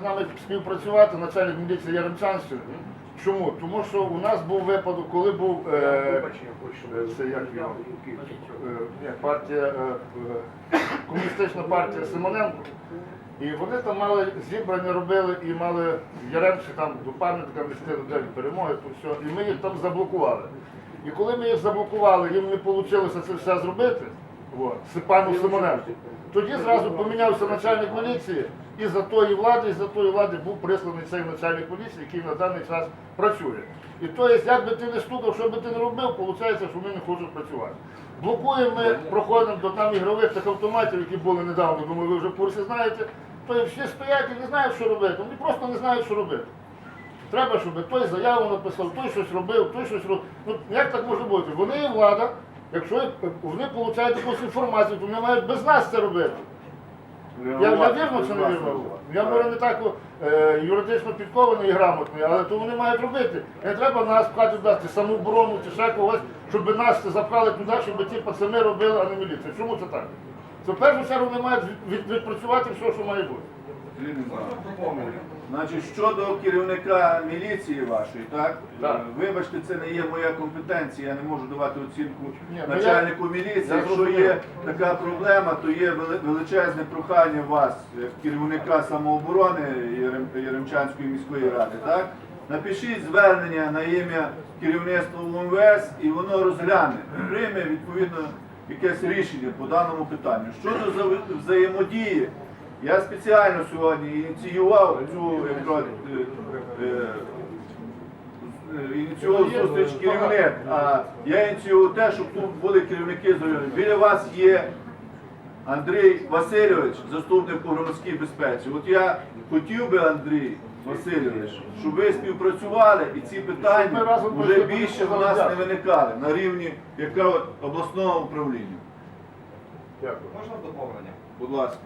З нами співпрацювати начальник міліції Яремчанщини. Чому? Тому що у нас був випадок, коли був е, е, це як його, е, партія, е, е, комуністична партія Симоненко. І вони там мали зібрання робили і мали Яремчі там до пам'ятника вести до День перемоги, то все. І ми їх там заблокували. І коли ми їх заблокували, їм не вийшло це все зробити, от, Сипану Симоненку, тоді зразу помінявся начальник міліції, і за тої влади, і за тої влади був присланий цей начальник поліції, який на даний час працює. І то є, як би ти не стукав, що би ти не робив, виходить, що вони не хочуть працювати. Блокуємо ми, проходимо до там ігрових тих автоматів, які були недавно, думаю, ви вже в курсі знаєте, то всі стоять і не знають, що робити. Вони просто не знають, що робити. Треба, щоб той заяву написав, той щось робив, той щось робив. Ну як так може бути? Вони є влада, якщо вони отримують якусь інформацію, то вони мають без нас це робити. Я, вірно чи не вірно? Я може не так е, юридично підкований і грамотний, але то вони мають робити. Не треба нас пхати туди, самооборону чи ще когось, щоб нас запхали туди, щоб ті пацани робили, а не міліція. Чому це так? Це в першу чергу вони мають від- від- відпрацювати все, що має бути. Значить, щодо керівника міліції вашої, так? Так. Е, Вибачте, це не є моя компетенція, я не можу давати оцінку Ні, ну начальнику я- міліції. я Якщо зрозумів. є така проблема, то є вели- величезне прохання вас, як керівника самооборони Яремчанської міської ради, так? Напишіть звернення на ім'я керівництва УМВС і воно розгляне, прийме відповідно якесь рішення по даному питанню. Щодо вза- взаємодії, я спеціально сьогодні ініціював цю е, е, е, ініціював зустріч керівник, а я ініціював те, щоб тут були керівники з району. Біля вас є Андрій Васильович, заступник по громадській безпеці. От я хотів би, Андрій Васильович, щоб ви співпрацювали і ці питання вже більше в нас не виникали на рівні яка обласного управління. Дякую. Можна доповнення? Будь ласка.